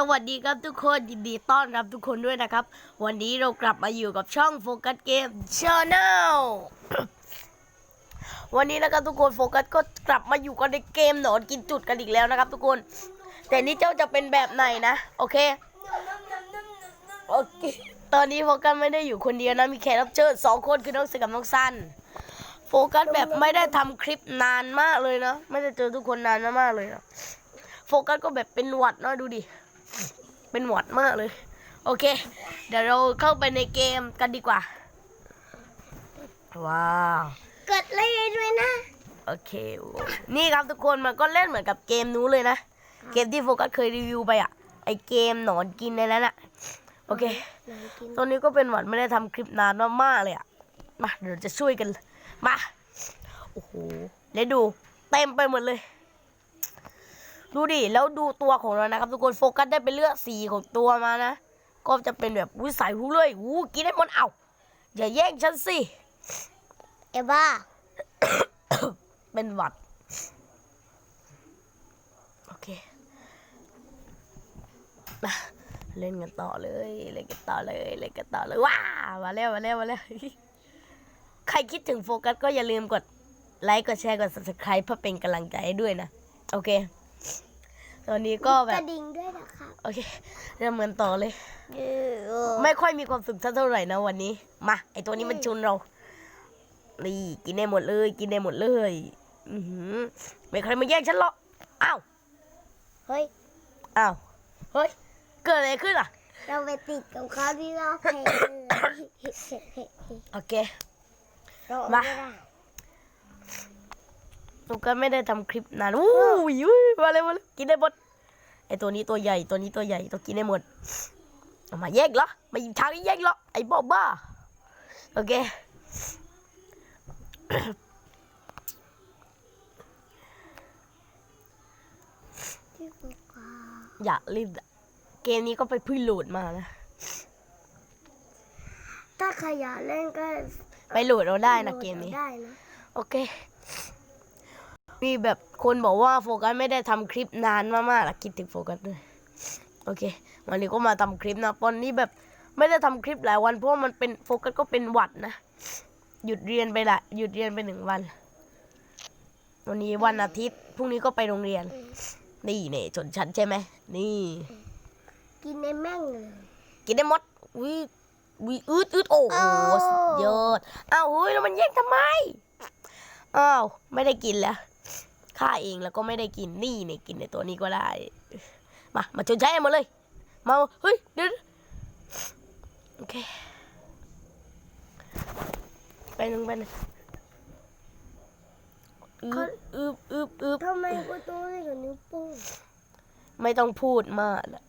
สวัสดีครับทุกคนยินดีต้อนรับทุกคนด้วยนะครับ วันนี้เรากลับมาอยู่กับช่องโฟกัสเกมชาแนลวันนี้นะครับทุกคนโฟกัสก็กลับมาอยู่กันในเกมหนอนกินจุดกันอีกแล้วนะครับ ทุกคน แต่นี่เจ้าจะเป็นแบบไหนนะ โอเคโอเคตอนนี้โฟกัสไม่ได้อยู่คนเดียวนะมีแขกรับเชิญสองคนคือน้องเสือกับน้องซันโฟกัสแบบไม่ได้ทำคลิปนานมากเลยนะไม่ได้เจอทุกคนนานมากเลยนะโฟกัสก็แบบเป็นหวัดเนาะดูดิ เป็นหวัดมากเลย โอเค เดี๋ยวเราเข้าไปในเกมกันดีกว่า ว้าว กดไลค์ด้วยนะ โอเค นี่ครับทุกคนมันก็เล่นเหมือนกับเกมนู้นเลยนะ เกมที่โฟกัสเคยรีวิวไปอะไอเกมหนอนกินในนั้นอะโอเคไหนกินตอนนี้ก็เป็นหวัดไม่ได้ทำคลิปนานมากๆเลยอะมาเดี๋ยวจะช่วยกัน มา โอ้โห แล้วดู เต็มไปหมดเลย ดูดิ แล้วดูตัวของเรานะครับ ทุกคนโฟกัสได้ไปเลือกสีของตัวมานะ ก็จะเป็นแบบอุ้ยใส่หูเลยอู้กินได้หมดเอาอย่าแย่งฉันสิ เอบ้า เป็นหวัด โอเคมาเล่นกันต่อเลย เล่นกันต่อเลย เล่นกันต่อเลย ว้า มาแล้ว มาแล้ว มาแล้ว ใครคิดถึงโฟกัสก็อย่าลืมกดไลค์ กดแชร์ กด subscribe เพื่อเป็นกำลังใจให้ด้วยนะ โอเค ตอนนี้ก็แบกบ ระดิ่งด้วยนะครับโอเคเริ่มกันต่อเลยเออไม่ค่อยมีความสุขสักเท่าไหร่นะวันนี้ มา ไอตัวนี้มันชุนเรานี่กินได้หมดเลย กินได้หมดเลย อือหือไม่ใครมาแย่งฉันหรอก อ้าว เฮ้ย อ้าว เฮ้ย เกิดอะไรขึ้นอะ เราไปติดกับเขาที่เราเพลงโอเค เรามา ไม่ได้ หนูก็ไม่ได้ทำคลิปนานอู้ยอุ้ยมาเลยมาเลยกินได้หมดไอตัวนี้ตัวใหญ่ตัวนี้ตัวใหญ่ต้องกินได้หมดเอามาแยกเหรอมาหยิบทางนี้แยกเหรอไอ้บ้าบ้าโอเคที่บอกว่าอย่ารีบอะเกมนี้ก็ไปเพึ่งโหลดมานะ ถ้าใครอยากเล่นก็ ไปโหลดเราได้นะเกมนี้ได้นะโอเค มีแบบคนบอกว่าโฟกัสไม่ได้ทำคลิปนานมากๆละคิดถึงโฟกัสด้วยโอเควันนี้ก็มาทำคลิปนะตอนนี้แบบไม่ได้ทำคลิปหลายวันเพราะว่ามันเป็นโฟกัสก็เป็นหวัดนะหยุดเรียนไปละหยุดเรียนไปหนึ่งวัน วันนี้วันอาทิตย์พรุ่งนี้ก็ไปโรงเรียน นี่เนี่ยชนชั้นใช่ไหมนี่ กินในแม่งเลยกินได้หมดวิวิอืดอืดโอ้โหอ้าวสุดยอดอ้าวเฮ้ยแล้วมันแย่งทำไมอ้าวไม่ได้กินแล้ว ข้าเองแล้วก็ไม่ได้กินนี่เนี่ยกินในตัวนี้ก็ได้ มา มาชนใช้หมดเลย มา เฮ้ยเดี๋ยวโอเค ไปหนึ่งไปหนึ่งอึบอึบอึบอึบทำไมกูตัวเล็กกว่านิ้วโป้งไม่ต้องพูดมากละ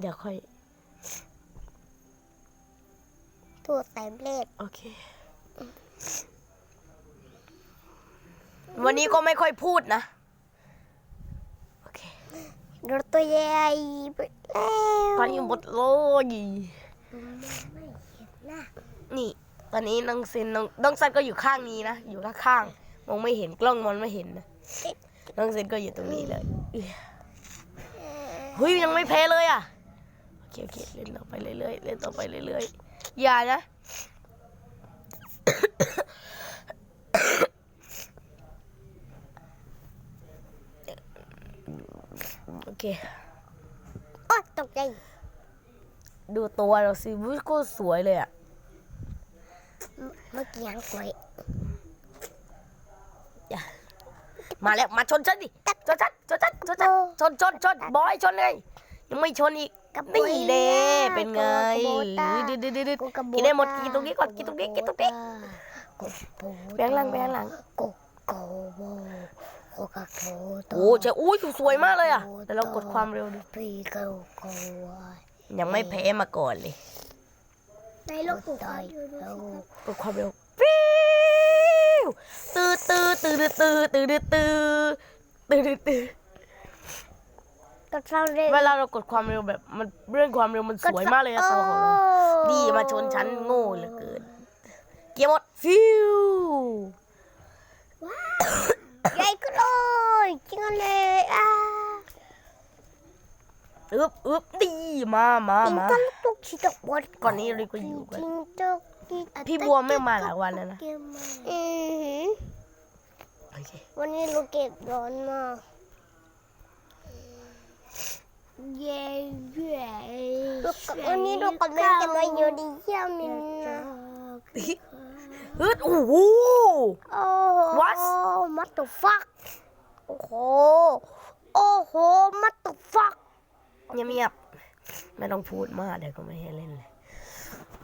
เดี๋ยวค่อยตัวแสมเล็กโอเค วันนี้ก็ไม่ค่อยพูดนะ โอเค รถตัวใหญ่ไปแล้วไปหมดเลยไม่เห็นหน้านี่ ตอนนี้น้องซินน้องน้องซันก็อยู่ข้างนี้นะ อยู่ข้างๆมองไม่เห็นกล้องมองไม่เห็นนะ น้องซินก็อยู่ตรงนี้เลยเอื้อเฮ้ยยังไม่แพ้เลยอะ โอเคโอเคเล่นต่อไปเรื่อยๆเล่นต่อไปเรื่อยๆอย่านะ เค โอ๊ยตกใจ ดูตัวเราสิวุ้ยโคตรสวยเลยอะ เมื่อกี้ยังกล้วยอย่ามาแล้ว มาชนฉันดิ ชนฉันชนฉันชนฉันชนชนชนบอยชนเลย ยังไม่ชนอีกนี่เน่เป็นไงดืดดืดดืดดืดกินได้หมดกินตรงนี้ก่อนกินตรงนี้กินตรงนี้แบงค์หลังแบงค์หลังโกโกโบ โกกาโกโตโอ้เจ้าอุ้ยสวยมากเลยอะแต่เรากดความเร็วดูปีโกโกยังไม่แพ้มาก่อนเลยในโลกตายแล้วกดความเร็วปิ้วตื้อตื้อตื้อตื้อตื้อตื้อตื้อตื้อตื้อตื้อก็เท่าเร็วเวลาเรากดความเร็วแบบมันเรื่องความเร็วมันสวยมากเลยอะตัวของเราดีมาชนชั้นโง่เหลือเกินเกียร์หมดฟิว ใหญ่ก็เลยจริงเลยอะอึบอึบดีมามามากันตุกชิตกบดก่อนนี้เราก็อยู่กันจริงจุกจิกพี่บัวไม่มาหลายวันแล้วนะ อือหือโอเควันนี้เราเก็บร้อนมากเย้เย้วันนี้เรากำลังจะมาอยู่ในเยี่ยมมินนะ ฮึดโอ้โห โอ้โห What? มัตตุฟักโอ้โห โอ้โห มัตตุฟักเงียบๆไม่ต้องพูดมากเดี๋ยวก็ไม่ให้เล่นเลย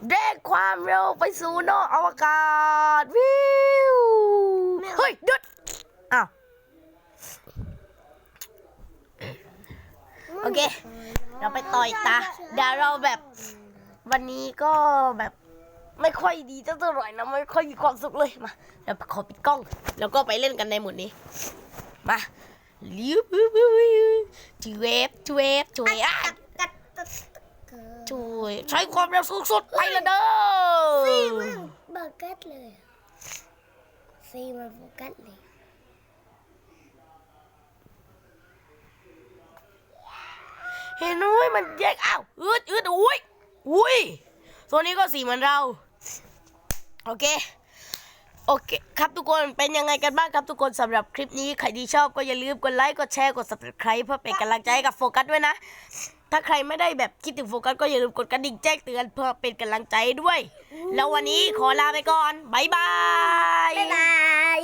เร่งความเร็วไปสู่นอกอวกาศ วิว เฮ้ยหยุดอ้าว โอเค เราไปต่อยตาเดี๋ยวเราแบบ วันนี้ก็แบบ ไม่ค่อยดีเท่าไหร่นะไม่ค่อยมีความสุขเลยมาเดี๋ยวขอปิดกล้อง แล้วก็ไปเล่นกันในหมดนี้ มาลิววิววิววิวจูเวฟจูเวฟจูเวฟจูเวฟใช้ความเร็วสูงสุดไปเละเด้อเบอร์เกตเลยซีมันโฟกัสเลยเห็นไหมมันแยกอ้าวอืดอืดอุ้ยอุ้ยตัวนี้ก็สีเหมือนเรา โอเคโอเคครับทุกคนเป็นยังไงกันบ้างครับทุกคนสำหรับคลิปนี้ใครที่ชอบก็อย่าลืมกดไลค์กดแชร์กด subscribe เพื่อเป็นกำลังใจให้กับโฟกัสด้วยนะ ถ้าใครไม่ได้แบบคิดถึงโฟกัสก็อย่าลืมกดกระดิ่งแจ้งเตือนเพื่อเป็นกำลังใจด้วย แล้ววันนี้ขอลาไปก่อน บ๊ายบาย บ๊ายบาย